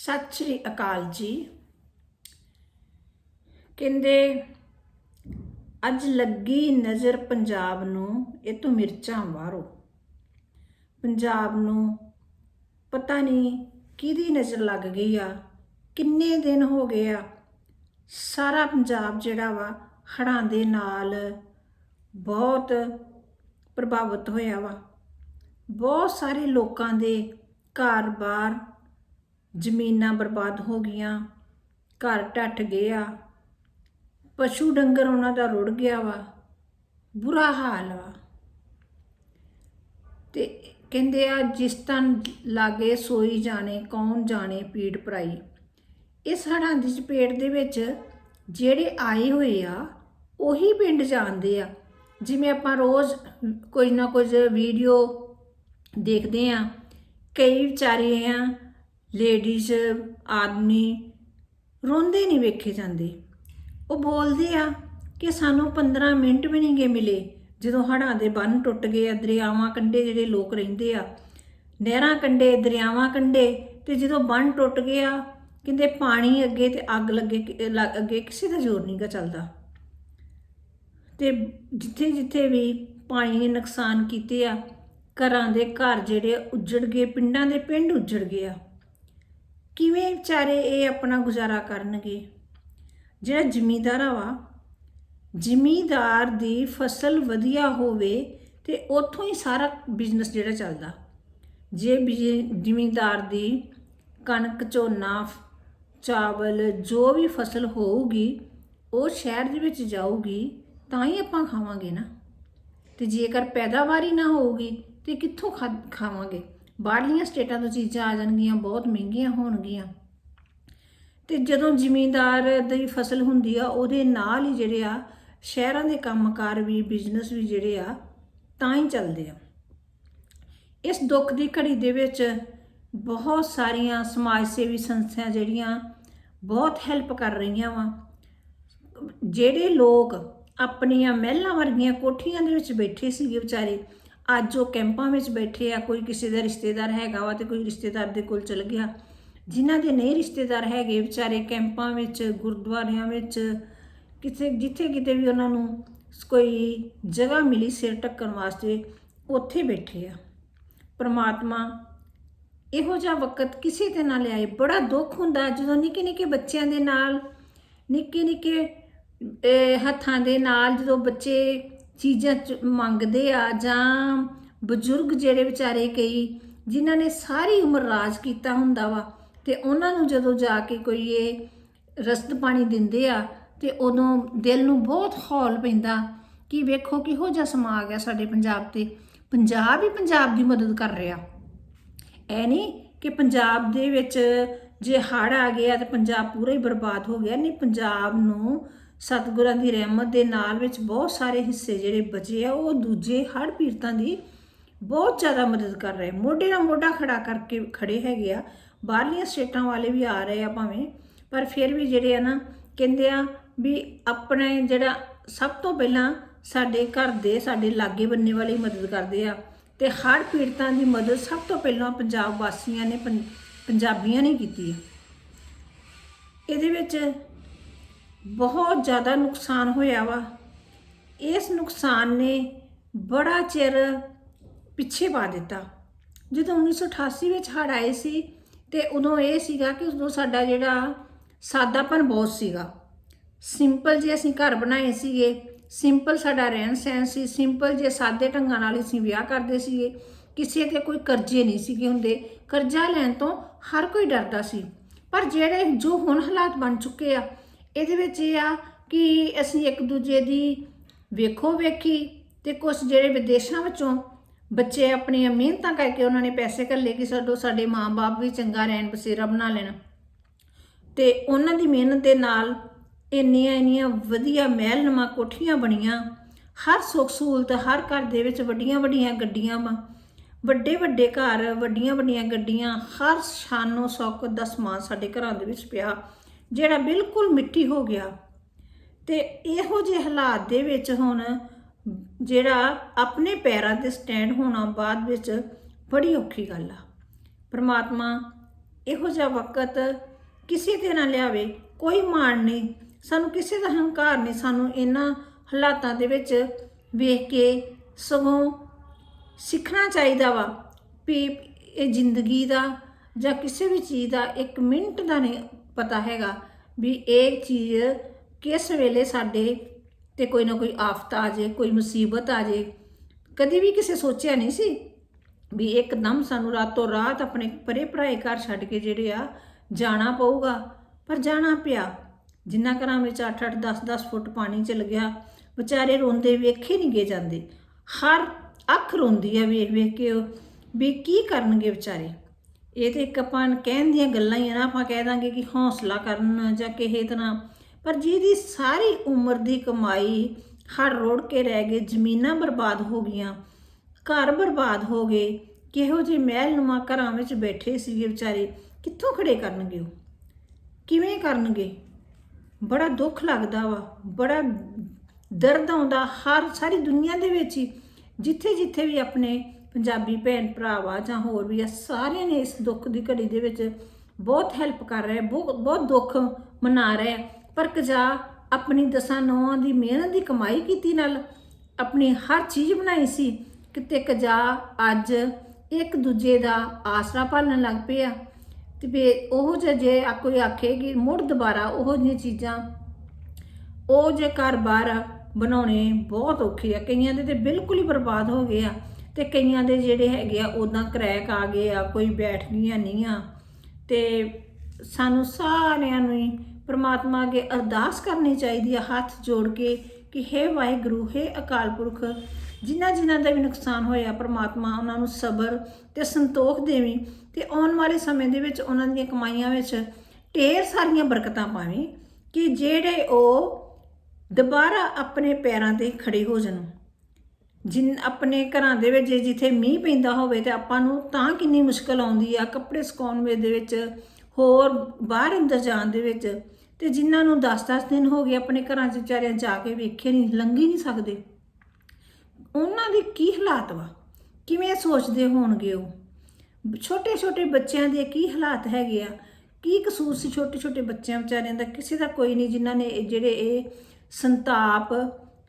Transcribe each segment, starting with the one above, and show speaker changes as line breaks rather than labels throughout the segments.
ਸਤਿ ਸ੍ਰੀ ਅਕਾਲ ਜੀ। ਕਹਿੰਦੇ, ਅੱਜ ਲੱਗੀ ਨਜ਼ਰ ਪੰਜਾਬ ਨੂੰ, ਇਹ ਤੋਂ ਮਿਰਚਾਂ ਮਾਰੋ ਪੰਜਾਬ ਨੂੰ ਪਤਾ ਨਹੀਂ ਕਿਹਦੀ ਨਜ਼ਰ ਲੱਗ ਗਈ ਆ, ਕਿੰਨੇ ਦਿਨ ਹੋ ਗਏ ਆ। ਸਾਰਾ ਪੰਜਾਬ ਜਿਹੜਾ ਵਾ, ਹੜ੍ਹਾਂ ਦੇ ਨਾਲ ਬਹੁਤ ਪ੍ਰਭਾਵਿਤ ਹੋਇਆ ਵਾ। ਬਹੁਤ ਸਾਰੇ ਲੋਕਾਂ ਦੇ ਘਰ-ਬਾਰ ਜ਼ਮੀਨਾਂ ਬਰਬਾਦ ਹੋ ਗਈਆਂ, ਘਰ ਟੱਟ ਗਏ ਆ ਪਸ਼ੂ ਡੰਗਰ ਉਹਨਾਂ ਦਾ ਰੁੜ ਗਿਆ ਵਾ, ਬੁਰਾ ਹਾਲ ਵਾ। ਤੇ ਕਹਿੰਦੇ ਆ, ਜਿਸ ਤਨ ਲਾਗੇ ਸੋਈ ਜਾਣੇ, ਕੌਣ ਜਾਣੇ ਪੀੜ ਪਰਾਈ। ਇਸ ਹੜ੍ਹਾਂ ਦੀ ਚਪੇਟ ਦੇ ਵਿੱਚ ਜਿਹੜੇ ਆਏ ਹੋਏ ਆ, ਉਹੀ ਪਿੰਡ ਜਾਂਦੇ ਆ। ਜਿਵੇਂ ਆਪਾਂ ਰੋਜ਼ ਕੋਈ ਨਾ ਕੁਝ ਵੀਡੀਓ ਦੇਖਦੇ ਆ, ਕਈ ਵਿਚਾਰੇ ਆ ਲੇਡੀਜ਼ ਆਦਮੀ ਰੋਂਦੇ ਨਹੀਂ ਵੇਖੇ ਜਾਂਦੇ। ਉਹ ਬੋਲਦੇ ਆ ਕਿ ਸਾਨੂੰ 15 ਮਿੰਟ ਵੀ ਨਹੀਂ ਗੇ ਮਿਲੇ, ਜਦੋਂ ਹੜ੍ਹਾਂ ਦੇ ਬੰਨ ਟੁੱਟ ਗਏ ਆ, ਦਰਿਆਵਾਂ ਕੰਢੇ ਜਿਹੜੇ ਲੋਕ ਰਹਿੰਦੇ ਆ। ਨਹਿਰਾਂ ਕੰਢੇ, ਦਰਿਆਵਾਂ ਕੰਢੇ ਤੇ ਜਦੋਂ ਬੰਨ ਟੁੱਟ ਗਿਆ ਕਹਿੰਦੇ ਪਾਣੀ ਅੱਗੇ ਤੇ ਅੱਗ ਲੱਗੇ ਕਿ- ਅੱਗੇ ਕਿਸੇ ਦਾ ਜ਼ੋਰ ਨਹੀਂਗਾ ਚੱਲਦਾ। ਤੇ ਜਿੱਥੇ ਜਿੱਥੇ ਵੀ ਪਾਣੀ ਨੇ ਨੁਕਸਾਨ ਕੀਤੇ ਆ, ਘਰਾਂ ਦੇ ਘਰ ਜਿਹੜੇ ਆ ਉੱਜੜ ਗਏ, ਪਿੰਡਾਂ ਦੇ ਪਿੰਡ ਉੱਜੜ ਗਏ ਆ। ਕਿਵੇਂ ਵਿਚਾਰੇ ਇਹ ਆਪਣਾ ਗੁਜ਼ਾਰਾ ਕਰਨਗੇ? ਜਿਹੜਾ ਜ਼ਿਮੀਂਦਾਰ ਵਾ, ਜ਼ਿਮੀਂਦਾਰ ਦੀ ਫਸਲ ਵਧੀਆ ਹੋਵੇ ਤੇ ਉੱਥੋਂ ਹੀ ਸਾਰਾ ਬਿਜ਼ਨਸ ਜਿਹੜਾ ਚੱਲਦਾ। ਜੇ ਬਿਜ- ਜ਼ਿਮੀਂਦਾਰ ਦੀ ਕਣਕ, ਝੋਨਾ, ਚਾਵਲ, ਜੋ ਵੀ ਫਸਲ ਹੋਊਗੀ, ਉਹ ਸ਼ਹਿਰ ਦੇ ਵਿੱਚ ਜਾਊਗੀ, ਤਾਂ ਹੀ ਆਪਾਂ ਖਾਵਾਂਗੇ ਨਾ। ਤੇ ਜੇਕਰ ਪੈਦਾਵਾਰ ਹੀ ਨਾ ਹੋਊਗੀ, ਤੇ ਕਿੱਥੋਂ ਖਾ- ਖਾਵਾਂਗੇ? ਬਾਹਰਲੀਆਂ ਸਟੇਟਾਂ ਤੋਂ ਚੀਜ਼ਾਂ ਆ ਜਾਣਗੀਆਂ, ਬਹੁਤ ਮਹਿੰਗੀਆਂ ਹੋਣਗੀਆਂ। ਤੇ ਜਦੋਂ ਜ਼ਿਮੀਂਦਾਰ ਦੀ ਫਸਲ ਹੁੰਦੀ ਆ, ਉਹਦੇ ਨਾਲ ਹੀ ਜਿਹੜੇ ਆ, ਸ਼ਹਿਰਾਂ ਦੇ ਕੰਮਕਾਰ ਵੀ, ਬਿਜ਼ਨਸ ਵੀ ਜਿਹੜੇ ਆ, ਤਾਂ ਹੀ ਚੱਲਦੇ ਆ। ਇਸ ਦੁੱਖ ਦੀ ਘੜੀ ਦੇ ਵਿੱਚ ਬਹੁਤ ਸਾਰੀਆਂ ਸਮਾਜ ਸੇਵੀ ਸੰਸਥਾਵਾਂ ਜਿਹੜੀਆਂ ਬਹੁਤ ਹੈਲਪ ਕਰ ਰਹੀਆਂ ਵਾ। ਜਿਹੜੇ ਲੋਕ ਆਪਣੀਆਂ ਮਹਿਲਾਂ ਵਰਗੀਆਂ ਕੋਠੀਆਂ ਦੇ ਵਿੱਚ ਬੈਠੇ ਸੀਗੇ ਵਿਚਾਰੇ ਅੱਜ ਉਹ ਕੈਂਪਾਂ ਵਿੱਚ ਬੈਠੇ ਆ, ਕੋਈ ਕਿਸੇ ਦਾ ਰਿਸ਼ਤੇਦਾਰ ਹੈਗਾ ਵਾ ਤੇ ਕੋਈ ਰਿਸ਼ਤੇਦਾਰ ਦੇ ਕੋਲ ਚਲ ਗਿਆ। ਜਿਨ੍ਹਾਂ ਦੇ ਨਹੀਂ ਰਿਸ਼ਤੇਦਾਰ ਹੈਗੇ ਵਿਚਾਰੇ ਕੈਂਪਾਂ ਵਿੱਚ, ਗੁਰਦੁਆਰਿਆਂ ਵਿੱਚ ਕਿਸੇ ਜਿੱਥੇ ਕਿਤੇ ਵੀ ਉਹਨਾਂ ਨੂੰ ਕੋਈ ਜਗ੍ਹਾ ਮਿਲੀ ਸਿਰ ਢੱਕਣ ਵਾਸਤੇ, ਉੱਥੇ ਬੈਠੇ ਆ। ਪਰਮਾਤਮਾ ਇਹੋ ਜਿਹਾ ਵਕਤ ਕਿਸੇ ਤੇ ਨਾ ਲਿਆਏ। ਬੜਾ ਦੁੱਖ ਹੁੰਦਾ ਜਦੋਂ ਨਿੱਕੇ ਨਿੱਕੇ ਬੱਚਿਆਂ ਦੇ ਨਾਲ ਨਿੱਕੇ ਨਿੱਕੇ ਹੱਥਾਂ ਦੇ ਨਾਲ ਜਦੋਂ ਬੱਚੇ ਚੀਜ਼ਾਂ ਚ- ਮੰਗਦੇ ਆ ਜਾਂ ਬਜ਼ੁਰਗ ਜਿਹੜੇ ਵਿਚਾਰੇ ਕਈ ਜਿਨ੍ਹਾਂ ਨੇ ਸਾਰੀ ਉਮਰ ਰਾਜ ਕੀਤਾ ਹੁੰਦਾ ਵਾ ਤੇ ਉਹਨਾਂ ਨੂੰ ਜਦੋਂ ਜਾ ਕੇ ਕੋਈ ਇਹ ਰਸਤ ਪਾਣੀ ਦਿੰਦੇ ਆ ਤੇ ਉਦੋਂ ਦਿਲ ਨੂੰ ਬਹੁਤ ਹੌਲ ਪੈਂਦਾ ਕਿ ਵੇਖੋ ਕਿਹੋ ਜਿਹਾ ਸਮਾਂ ਆ ਗਿਆ ਸਾਡੇ ਪੰਜਾਬ ਤੇ। ਪੰਜਾਬ ਹੀ ਪੰਜਾਬ ਦੀ ਮਦਦ ਕਰ ਰਿਹਾ। ਐ ਨਹੀਂ ਕਿ ਪੰਜਾਬ ਦੇ ਵਿੱਚ ਜੇ ਹੜ੍ਹ ਆ ਗਿਆ ਤੇ ਪੰਜਾਬ ਪੂਰਾ ਹੀ ਬਰਬਾਦ ਹੋ ਗਿਆ। ਨਹੀਂ, ਪੰਜਾਬ ਨੂੰ ਸਤਿਗੁਰਾਂ ਦੀ ਰਹਿਮਤ ਦੇ ਨਾਲ ਵਿੱਚ ਬਹੁਤ ਸਾਰੇ ਹਿੱਸੇ ਜਿਹੜੇ ਬਚੇ ਆ, ਉਹ ਦੂਜੇ ਹੜ੍ਹ ਪੀੜਤਾਂ ਦੀ ਬਹੁਤ ਜ਼ਿਆਦਾ ਮਦਦ ਕਰ ਰਹੇ। ਮੋਢੇ ਨਾਲ ਮੋਢਾ ਖੜਾ ਕਰਕੇ ਖੜੇ ਹੈਗੇ ਆ, ਬਾਹਰਲੀਆਂ ਸਟੇਟਾਂ ਵਾਲੇ ਵੀ ਆ ਰਹੇ ਆ ਭਾਵੇਂ, ਪਰ ਫਿਰ ਵੀ ਜਿਹੜੇ ਆ ਨਾ, ਕਹਿੰਦੇ ਆ ਵੀ ਆਪਣੇ ਜਿਹੜਾ ਸਭ ਤੋਂ ਪਹਿਲਾਂ ਸਾਡੇ ਘਰ ਦੇ, ਸਾਡੇ ਲਾਗੇ ਬੰਨੇ ਵਾਲੇ ਮਦਦ ਕਰਦੇ ਆ। ਤੇ ਹੜ੍ਹ ਪੀੜਤਾਂ ਦੀ ਮਦਦ ਸਭ ਤੋਂ ਪਹਿਲਾਂ ਪੰਜਾਬ ਵਾਸੀਆਂ ਨੇ, ਪੰ- ਪੰਜਾਬੀਆਂ ਨੇ ਕੀਤੀ ਆ। ਇਹਦੇ ਵਿੱਚ ਬਹੁਤ ਜ਼ਿਆਦਾ ਨੁਕਸਾਨ ਹੋਇਆ ਵਾ। ਇਸ ਨੁਕਸਾਨ ਨੇ ਬੜਾ ਚਿਰ ਪਿੱਛੇ ਪਾ ਦਿੱਤਾ। ਜਦੋਂ 1988 ਵਿੱਚ ਹੜ੍ਹ ਆਏ ਸੀ ਤੇ ਉਦੋਂ ਇਹ ਸੀਗਾ ਕਿ ਉਦੋਂ ਸਾਡਾ ਜਿਹੜਾ ਸਾਦਾਪਨ ਬਹੁਤ ਸੀਗਾ। ਸਿੰਪਲ ਜੇ ਅਸੀਂ ਘਰ ਬਣਾਏ ਸੀਗੇ, ਸਿੰਪਲ ਸਾਡਾ ਰਹਿਣ ਸਹਿਣ ਸੀ, ਸਿੰਪਲ ਜੇ ਸਾਦੇ ਢੰਗਾਂ ਨਾਲ ਅਸੀਂ ਵਿਆਹ ਕਰਦੇ ਸੀਗੇ, ਕਿਸੇ ਤੇ ਕੋਈ ਕਰਜ਼ੇ ਨਹੀਂ ਸੀਗੇ ਹੁੰਦੇ। ਕਰਜ਼ਾ ਲੈਣ ਤੋਂ ਹਰ ਕੋਈ ਡਰਦਾ ਸੀ। ਪਰ ਜਿਹੜੇ ਜੋ ਹੁਣ ਹਾਲਾਤ ਬਣ ਚੁੱਕੇ ਆ ਇਹਦੇ ਵਿੱਚ ਇਹ ਆ ਕਿ ਅਸੀਂ ਇੱਕ ਦੂਜੇ ਦੀ ਵੇਖੋ ਵੇਖੀ ਤੇ ਕੁਝ ਜਿਹੜੇ ਵਿਦੇਸ਼ਾਂ ਵਿੱਚੋਂ ਬੱਚੇ ਆਪਣੀਆਂ ਮਿਹਨਤਾਂ ਕਰਕੇ ਉਹਨਾਂ ਨੇ ਪੈਸੇ ਘੱਲੇ ਕਿ ਸਾਡੋ ਸਾਡੇ ਮਾਪੇ ਵੀ ਚੰਗਾ ਰਹਿਣ, ਬਸੇਰਾ ਬਣਾ ਲੈਣ। ਤੇ ਉਹਨਾਂ ਦੀ ਮਿਹਨਤ ਦੇ ਨਾਲ ਇੰਨੀਆਂ ਇੰਨੀਆਂ ਵਧੀਆ ਮਹਿਲਨੁਮਾ ਕੋਠੀਆਂ ਬਣੀਆਂ। ਹਰ ਸੁੱਖ ਸਹੂਲਤ ਹਰ ਘਰ ਦੇ ਵਿੱਚ ਵੱਡੀਆਂ ਵੱਡੀਆਂ ਗੱਡੀਆਂ ਵਾ। ਵੱਡੇ ਵੱਡੇ ਘਰ ਵੱਡੀਆਂ ਵੱਡੀਆਂ ਗੱਡੀਆਂ, ਹਰ ਸ਼ਾਨੋ ਸੌਕਤ ਦਾ ਸਮਾਨ ਸਾਡੇ ਘਰਾਂ ਦੇ ਵਿੱਚ ਪਿਆ। ਜਿਹੜਾ ਬਿਲਕੁਲ ਮਿੱਟੀ ਹੋ ਗਿਆ। ਤੇ ਇਹੋ ਜਿਹੇ ਹਾਲਾਤ ਦੇ ਵਿੱਚ ਹੁਣ ਜਿਹੜਾ ਆਪਣੇ ਪੈਰਾਂ ਤੇ ਸਟੈਂਡ ਹੋਣਾ ਬਾਅਦ ਵਿੱਚ ਬੜੀ ਔਖੀ ਗੱਲ ਆ। ਪ੍ਰਮਾਤਮਾ ਇਹੋ ਜਿਹਾ ਵਕਤ ਕਿਸੇ ਤੇ ਨਾ ਲਿਆਵੇ, ਕੋਈ ਮਾਣ ਨਹੀਂ। ਸਾਨੂੰ ਕਿਸੇ ਦਾ ਹੰਕਾਰ ਨਹੀਂ, ਸਾਨੂੰ ਇਹਨਾਂ ਹਾਲਾਤਾਂ ਦੇ ਵਿੱਚ ਵੇਖ ਕੇ ਸਗੋਂ ਸਿੱਖਣਾ ਚਾਹੀਦਾ ਵਾ ਵੀ ਇਹ ਜ਼ਿੰਦਗੀ ਦਾ ਜਾਂ ਕਿਸੇ ਵੀ ਚੀਜ਼ ਦਾ ਇੱਕ ਮਿੰਟ ਦਾ ਨਹੀਂ ਪਤਾ ਹੈਗਾ ਵੀ ਇਹ ਚੀਜ਼ ਕਿਸ ਵੇਲੇ ਸਾਡੇ ਤੇ ਕੋਈ ਨਾ ਕੋਈ ਆਫਤ ਆ ਜੇ, ਕੋਈ ਮੁਸੀਬਤ ਆ ਜੇ। ਕਦੀ ਵੀ ਕਿਸੇ ਸੋਚਿਆ ਨਹੀਂ ਸੀ ਵੀ ਇੱਕਦਮ ਸਾਨੂੰ ਰਾਤੋਂ ਰਾਤ ਆਪਣੇ ਪਰੇ ਭਰਾਏ ਘਰ ਛੱਡ ਕੇ ਜਿਹੜੇ ਆ ਜਾਣਾ ਪਊਗਾ। ਪਰ ਜਾਣਾ ਪਿਆ। ਜਿੰਨਾ ਘਰਾਂ ਵਿੱਚ 8-8 10-10 ਫੁੱਟ ਪਾਣੀ ਚਲ ਗਿਆ ਵਿਚਾਰੇ ਰੋਂਦੇ ਵੇਖੇ ਨਹੀਂ ਗਏ ਜਾਂਦੇ। ਹਰ ਅੱਖ ਰੋਂਦੀ ਆ ਵੇਖ ਵੇਖ ਕੇ ਉਹ ਵੀ ਕੀ ਕਰਨਗੇ ਵਿਚਾਰੇ। ਇਹ ਤੇ ਇੱਕ ਆਪਾਂ ਕਹਿਣ ਦੀਆਂ ਗੱਲਾਂ ਹੀ ਆ ਨਾ, ਆਪਾਂ ਕਹਿ ਦਾਂਗੇ ਕਿ ਹੌਸਲਾ ਕਰਨ ਜਾਂ ਕਿਸੇ ਤਰ੍ਹਾਂ। ਪਰ ਜਿਹਦੀ ਸਾਰੀ ਉਮਰ ਦੀ ਕਮਾਈ ਹਰ ਰੋੜ ਕੇ ਰਹਿ ਗਏ, ਜ਼ਮੀਨਾਂ ਬਰਬਾਦ ਹੋ ਗਈਆਂ, ਘਰ ਬਰਬਾਦ ਹੋ ਗਏ, ਕਿਹੋ ਜਿਹੇ ਮਹਿਲ ਨੁਮਾ ਘਰਾਂ ਵਿੱਚ ਬੈਠੇ ਸੀਗੇ ਵਿਚਾਰੇ, ਕਿੱਥੋਂ ਖੜੇ ਕਰਨਗੇ ਉਹ? ਕਿਵੇਂ ਕਰਨਗੇ? ਬੜਾ ਦੁੱਖ ਲੱਗਦਾ ਵਾ, ਬੜਾ ਦਰਦ ਆਉਂਦਾ, ਹਰ ਸਾਰੀ ਦੁਨੀਆ ਦੇ ਵਿੱਚ ਹੀ ਜਿੱਥੇ ਜਿੱਥੇ ਵੀ ਆਪਣੇ ਪੰਜਾਬੀ ਭੈਣ ਭਰਾਵਾ ਜਾਂ ਹੋਰ ਵੀ ਆ, ਸਾਰਿਆਂ ਨੇ ਇਸ ਦੁੱਖ ਦੀ ਘੜੀ ਦੇ ਵਿੱਚ ਬਹੁਤ ਹੈਲਪ ਕਰ ਰਹੇ, ਬਹੁਤ ਬਹੁਤ ਦੁੱਖ ਮਨਾ ਰਹੇ ਪਰ ਕਜਾ ਆਪਣੀ ਦਸਾਂ ਨੌਆਂ ਦੀ ਮਿਹਨਤ ਦੀ ਕਮਾਈ ਕੀਤੀ ਨਾਲ ਆਪਣੀ ਹਰ ਚੀਜ਼ ਬਣਾਈ ਸੀ, ਕਿਤੇ ਕਜਾ ਅੱਜ ਇੱਕ ਦੂਜੇ ਦਾ ਆਸਰਾ ਪਾਲਣ ਲੱਗ ਪਿਆ ਤੇ ਵੀ ਉਹ ਜੇ ਜੇ ਆ, ਕੋਈ ਆਖੇ ਕਿ ਮੁੜ ਦੁਬਾਰਾ ਉਹ ਜਿਹੀਆਂ ਚੀਜ਼ਾਂ, ਉਹ ਜੇ ਘਰ-ਬਾਰ ਬਣਾਉਣੇ ਬਹੁਤ ਔਖੇ ਆ। ਕਈਆਂ ਦੇ ਤੇ ਬਿਲਕੁਲ ਹੀ ਬਰਬਾਦ ਹੋ ਗਏ ਆ। ਤੇ ਕਈਆਂ ਦੇ ਜਿਹੜੇ ਹੈਗੇ ਆ ਉਦਾਂ ਕਰੈਕ ਆ ਗਏ ਆ, ਕੋਈ ਬੈਠ ਗਈਆਂ ਨਹੀਂ ਆ। ਤੇ ਸਾਨੂੰ ਸਾਰਿਆਂ ਨੂੰ ਹੀ ਪ੍ਰਮਾਤਮਾ ਅੱਗੇ ਅਰਦਾਸ ਕਰਨੀ ਚਾਹੀਦੀ ਆ, ਹੱਥ ਜੋੜ ਕੇ ਕਿ हे ਵਾਹਿਗੁਰੂ हे ਅਕਾਲ ਪੁਰਖ, ਜਿਨ੍ਹਾਂ ਜਿਨ੍ਹਾਂ ਦਾ ਵੀ ਨੁਕਸਾਨ ਹੋਇਆ, ਪ੍ਰਮਾਤਮਾ ਉਹਨਾਂ ਨੂੰ ਸਬਰ ਤੇ ਸੰਤੋਖ ਦੇਵੀਂ ਤੇ ਆਉਣ ਵਾਲੇ ਸਮੇਂ ਦੇ ਵਿੱਚ ਉਹਨਾਂ ਦੀਆਂ ਕਮਾਈਆਂ ਵਿੱਚ ਢੇਰ ਸਾਰੀਆਂ ਬਰਕਤਾਂ ਪਾਵੀਂ ਕਿ ਜਿਹੜੇ ਉਹ ਦੁਬਾਰਾ ਆਪਣੇ ਪੈਰਾਂ ਤੇ ਖੜੇ ਹੋ ਜਾਣ। ਜਿਨ ਆਪਣੇ ਘਰਾਂ ਦੇ ਵਿੱਚ ਜੇ ਜਿੱਥੇ ਮੀਂਹ ਪੈਂਦਾ ਹੋਵੇ ਤੇ ਆਪਾਂ ਨੂੰ ਤਾਂ ਕਿੰਨੀ ਮੁਸ਼ਕਲ ਆਉਂਦੀ ਆ ਕੱਪੜੇ ਸੁਕਾਉਣ ਵੇ ਦੇ ਵਿੱਚ, ਹੋਰ ਬਾਹਰ ਅੰਦਰ ਜਾਣ ਦੇ ਵਿੱਚ। ਤੇ ਜਿਨ੍ਹਾਂ ਨੂੰ 10-10 ਦਿਨ ਹੋ ਗਏ ਆਪਣੇ ਘਰਾਂ 'ਚ ਵਿਚਾਰਿਆਂ ਜਾ ਕੇ ਵੇਖੇ ਨਹੀਂ ਲੰਘੀ ਨਹੀਂ ਸਕਦੇ। ਉਹਨਾਂ ਦੇ ਕੀ ਹਾਲਾਤ ਵਾ? ਕਿਵੇਂ ਸੋਚਦੇ ਹੋਣਗੇ ਉਹ? ਛੋਟੇ ਛੋਟੇ ਬੱਚਿਆਂ ਦੇ ਕੀ ਹਾਲਾਤ ਹੈਗੇ ਆ? ਕੀ ਕਸੂਰ ਸੀ ਛੋਟੇ ਛੋਟੇ ਬੱਚਿਆਂ ਵਿਚਾਰਿਆਂ ਦਾ? ਕਿਸੇ ਦਾ ਕੋਈ ਨਹੀਂ ਜਿਨ੍ਹਾਂ ਨੇ ਇਹ ਜਿਹੜੇ ਇਹ ਸੰਤਾਪ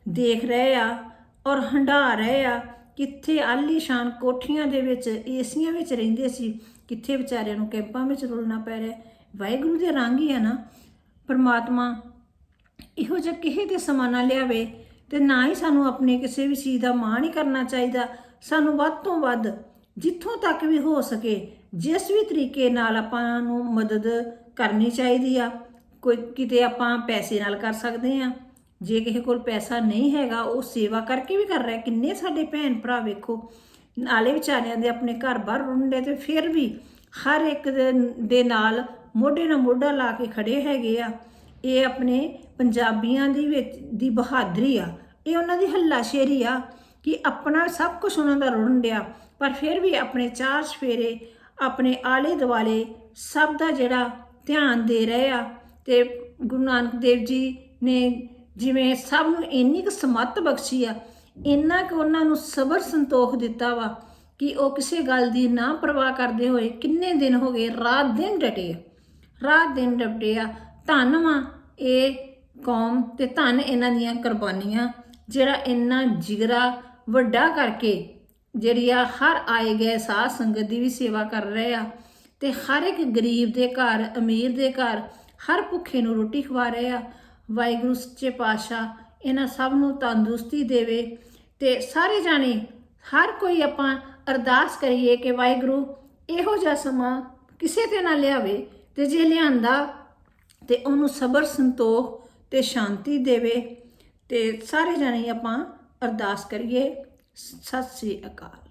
ਦੇਖ ਰਹੇ ਆ ਔਰ ਹੰਢਾ ਰਹੇ ਆ, ਕਿੱਥੇ ਆਲੀਸ਼ਾਨ ਕੋਠੀਆਂ ਦੇ ਵਿੱਚ, ਏਸੀਆਂ ਵਿੱਚ ਰਹਿੰਦੇ ਸੀ, ਕਿੱਥੇ ਵਿਚਾਰਿਆਂ ਨੂੰ ਕੈਂਪਾਂ ਵਿੱਚ ਰੁਲਣਾ ਪੈ ਰਿਹਾ। ਵਾਹਿਗੁਰੂ ਦੇ ਰੰਗ ਹੀ ਆ ਨਾ, ਪਰਮਾਤਮਾ ਇਹੋ ਜਿਹਾ ਕਿਸੇ ਦੇ ਸਮਾਂ ਨਾ ਲਿਆਵੇ ਤੇ ਨਾ ਹੀ ਸਾਨੂੰ ਆਪਣੇ ਕਿਸੇ ਵੀ ਚੀਜ਼ ਦਾ ਮਾਣ ਹੀ ਕਰਨਾ ਚਾਹੀਦਾ। ਸਾਨੂੰ ਵੱਧ ਤੋਂ ਵੱਧ ਜਿੱਥੋਂ ਤੱਕ ਵੀ ਹੋ ਸਕੇ, ਜਿਸ ਵੀ ਤਰੀਕੇ ਨਾਲ ਆਪਾਂ ਨੂੰ ਮਦਦ ਕਰਨੀ ਚਾਹੀਦੀ ਆ, ਕੋਈ ਕਿਤੇ ਆਪਾਂ ਪੈਸੇ ਨਾਲ ਕਰ ਸਕਦੇ ਆ। ਜੇ ਕਿਸੇ ਕੋਲ ਪੈਸਾ ਨਹੀਂ ਹੈਗਾ, ਉਹ ਸੇਵਾ ਕਰਕੇ ਵੀ ਕਰ ਰਿਹਾ। ਕਿੰਨੇ ਸਾਡੇ ਭੈਣ ਭਰਾ ਵੇਖੋ, ਨਾਲੇ ਵਿਚਾਰਿਆਂ ਦੇ ਆਪਣੇ ਘਰ ਬਾਹਰ ਰੁੰਡੇ ਤੇ ਫਿਰ ਵੀ ਹਰ ਇੱਕ ਦੇ ਦੇ ਨਾਲ ਮੋਢੇ ਨਾਲ ਮੋਢਾ ਲਾ ਕੇ ਖੜੇ ਹੈਗੇ ਆ। ਇਹ ਆਪਣੇ ਪੰਜਾਬੀਆਂ ਦੀ ਵਿੱਚ, ਦੀ ਬਹਾਦਰੀ ਆ। ਇਹ ਉਹਨਾਂ ਦੀ ਹੱਲਾਸ਼ੇਰੀ ਆ ਕਿ ਆਪਣਾ ਸਭ ਕੁਝ ਉਹਨਾਂ ਦਾ ਰੁੜਨ ਡਿਆ। ਪਰ ਫਿਰ ਵੀ ਆਪਣੇ ਚਾਰ ਸਫੇਰੇ ਆਪਣੇ ਆਲੇ ਦੁਆਲੇ ਸਭ ਦਾ ਜਿਹੜਾ ਧਿਆਨ ਦੇ ਰਹੇ ਆ ਤੇ ਗੁਰੂ ਨਾਨਕ ਦੇਵ ਜੀ ਨੇ ਜਿਵੇਂ ਸਭ ਨੂੰ ਇੰਨੀ ਕੁ ਸਮੱਤ ਬਖਸ਼ੀ ਆ, ਇੰਨਾ ਕੁ ਉਹਨਾਂ ਨੂੰ ਸਬਰ ਸੰਤੋਖ ਦਿੱਤਾ ਵਾ ਕਿ ਉਹ ਕਿਸੇ ਗੱਲ ਦੀ ਨਾ ਪਰਵਾਹ ਕਰਦੇ ਹੋਏ ਕਿੰਨੇ ਦਿਨ ਹੋ ਗਏ ਰਾਤ ਦਿਨ ਡਟੇ ਆ। ਰਾਤ ਦਿਨ ਡਟੇ ਆ। ਧੰਨ ਵਾ ਇਹ ਕੌਮ ਤੇ ਧੰਨ ਇਹਨਾਂ ਦੀਆਂ ਕੁਰਬਾਨੀਆਂ, ਜਿਹੜਾ ਇੰਨਾ ਜਿਗਰਾ ਵੱਡਾ ਕਰਕੇ ਜਿਹੜੀ ਆ ਹਰ ਆਏ ਗਏ ਸਾਧ ਸੰਗਤ ਦੀ ਵੀ ਸੇਵਾ ਕਰ ਰਹੇ ਆ ਤੇ ਹਰ ਇੱਕ ਗਰੀਬ ਦੇ ਘਰ, ਅਮੀਰ ਦੇ ਘਰ ਹਰ ਭੁੱਖੇ ਨੂੰ ਰੋਟੀ ਖਵਾ ਰਹੇ ਆ। ਵਾਹਿਗੁਰੂ, ਸੱਚੇ ਪਾਤਸ਼ਾਹ, ਇਹਨਾਂ ਸਭ ਨੂੰ ਤੰਦਰੁਸਤੀ ਦੇਵੇ ਤੇ ਸਾਰੇ ਜਾਣੇ, ਹਰ ਕੋਈ ਆਪਾਂ ਅਰਦਾਸ ਕਰੀਏ ਕਿ ਵਾਹਿਗੁਰੂ ਇਹੋ ਜਿਹਾ ਸਮਾਂ ਕਿਸੇ ਤੇ ਨਾ ਲਿਆਵੇ ਤੇ ਜੇ ਲਿਆਂਦਾ ਤੇ ਉਹਨੂੰ ਸਬਰ, ਸੰਤੋਖ ਤੇ ਸ਼ਾਂਤੀ ਦੇਵੇ ਤੇ ਸਾਰੇ ਜਾਣੇ ਆਪਾਂ ਅਰਦਾਸ ਕਰੀਏ। ਸਤਿ ਸ੍ਰੀ ਅਕਾਲ।